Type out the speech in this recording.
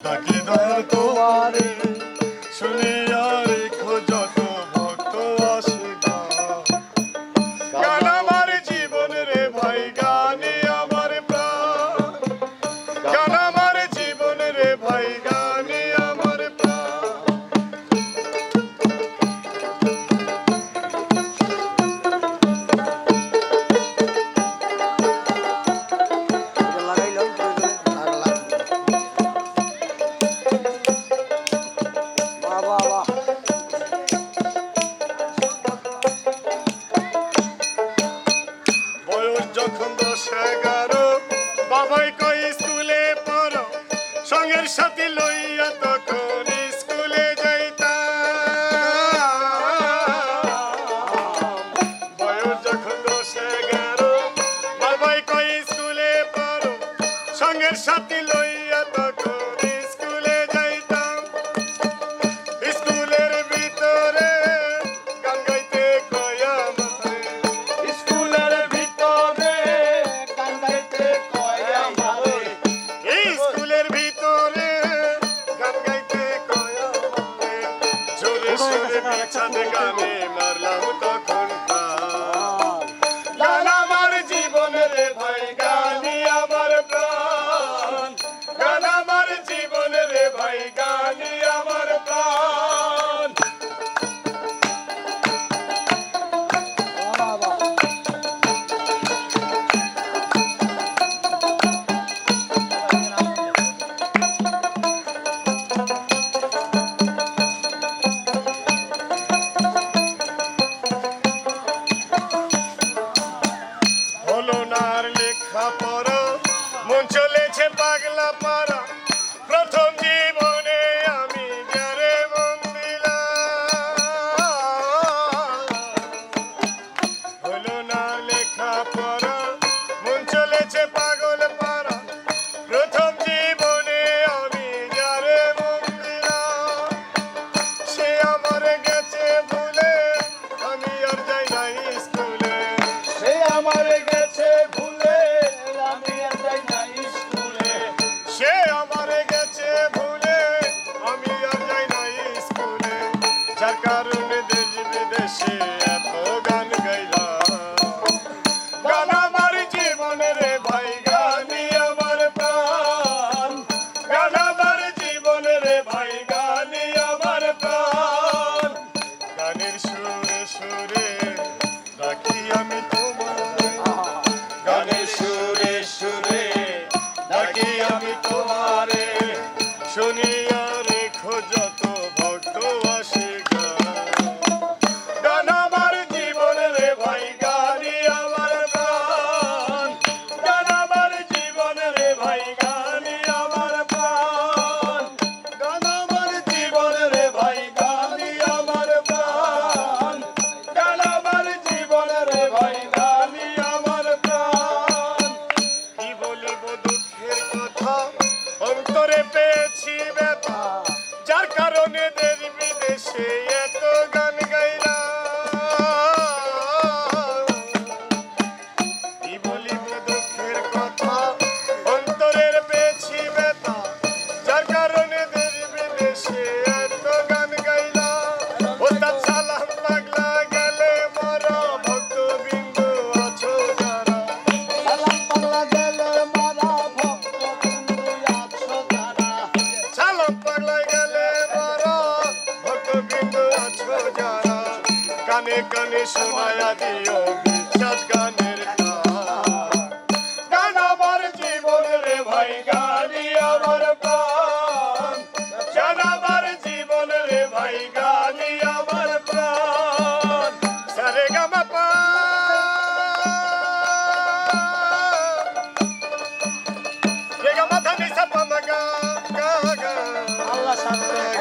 ডাকি দয়াল তোমারে শুনিয়া যখন দশ এগারো, বাবাই কই স্কুলে পড়ো। সঙ্গের সাথে লইয়া তখন স্কুলে স্কুলে সঙ্গের সাথে লইয়া তখন জোরে সোরে বিছানে গানে মারলাম পাগলা পারা প্রথম জীবনে আমি যারে মন হলো না লেখা পড়া মন চলেছে পাগল পারা প্রথম জীবনে আমি যারে মন সে আমার গেছে ভুলে, আমি আর যাই নাই স্কুলে। সে আমারে গেছে পেয়েছি ব্যথা যার কারণে দেশ বিদেশে এত গান গাইলাম। কি বলিব শোনায়া দিও বিশ্বাস গানের। গান। আমার জীবন রে ভাই গানি আমার প্রাণ। গান আমার জীবন রে ভাই গানি আমার প্রাণ। সারে গামা পা। রে গামা ধানি সা পা গা গা গা। আল্লাহ সাথে